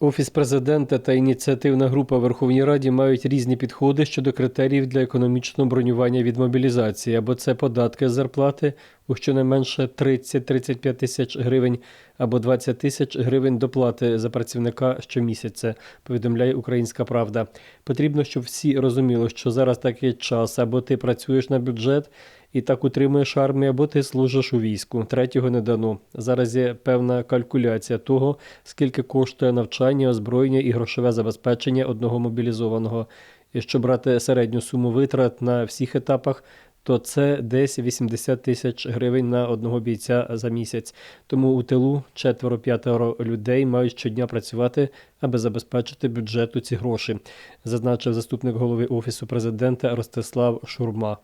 Офіс президента та ініціативна група Верховній Раді мають різні підходи щодо критеріїв для економічного бронювання від мобілізації, або це податки зарплати у щонайменше 30-35 тисяч гривень, або 20 тисяч гривень доплати за працівника щомісяця, повідомляє Українська Правда. Потрібно, щоб всі розуміли, що зараз такий час, або ти працюєш на бюджет і так утримуєш армію, або ти служиш у війську. Третього не дано. Зараз є певна калькуляція того, скільки коштує навчання, озброєння і грошове забезпечення одного мобілізованого. Якщо брати середню суму витрат на всіх етапах, то це десь 80 тисяч гривень на одного бійця за місяць. Тому у тилу четверо-п'ятеро людей мають щодня працювати, аби забезпечити бюджету ці гроші, зазначив заступник голови офісу президента Ростислав Шурма.